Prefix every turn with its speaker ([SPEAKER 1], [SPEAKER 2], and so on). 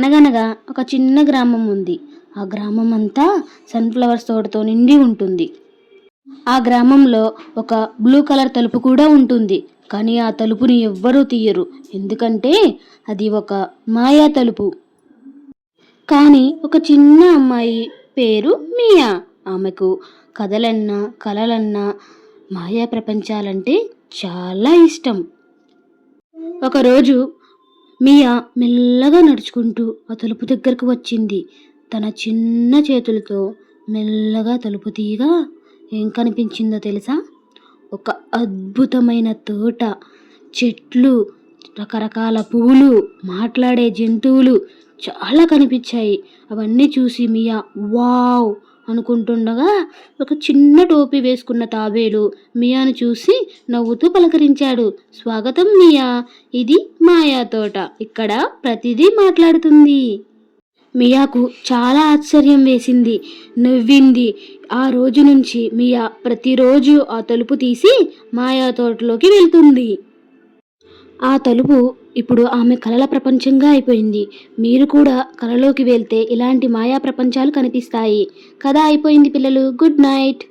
[SPEAKER 1] అనగనగా ఒక చిన్న గ్రామం ఉంది. ఆ గ్రామం అంతా సన్ఫ్లవర్స్ తోటతో నిండి ఉంటుంది. ఆ గ్రామంలో ఒక బ్లూ కలర్ తలుపు కూడా ఉంటుంది. కానీ ఆ తలుపుని ఎవ్వరూ తీయరు. ఎందుకంటే అది ఒక మాయా తలుపు. కానీ ఒక చిన్న అమ్మాయి పేరు మియా. ఆమెకు కథలన్నా కలలన్నా మాయా ప్రపంచాలంటే చాలా ఇష్టం. ఒకరోజు మియా మెల్లగా నడుచుకుంటూ ఆ తలుపు దగ్గరకు వచ్చింది. తన చిన్న చేతులతో మెల్లగా తలుపు తీయగా ఏం కనిపించిందో తెలుసా? ఒక అద్భుతమైన తోట చెట్లు రకరకాల పువ్వులు మాట్లాడే జంతువులు చాలా కనిపించాయి. అవన్నీ చూసి మియా వావ్! అనుకుంటుండగా ఒక చిన్న టోపీ వేసుకున్న తాబేలు మియాను చూసి నవ్వుతూ పలకరించాడు. స్వాగతం మియా ఇది మాయా తోట. ఇక్కడ ప్రతిదీ మాట్లాడుతుంది. మియాకు చాలా ఆశ్చర్యం వేసింది. నవ్వింది. ఆ రోజు నుంచి మియా ప్రతిరోజు ఆ తలుపు తీసి మాయా తోటలోకి వెళ్తుంది. ఆ తలుపు ఇప్పుడు ఆమె కలల ప్రపంచంగా అయిపోయింది. మీరు కూడా కలలోకి వెళ్తే ఇలాంటి మాయా ప్రపంచాలు కనిపిస్తాయి. కథ అయిపోయింది పిల్లలు? Good night.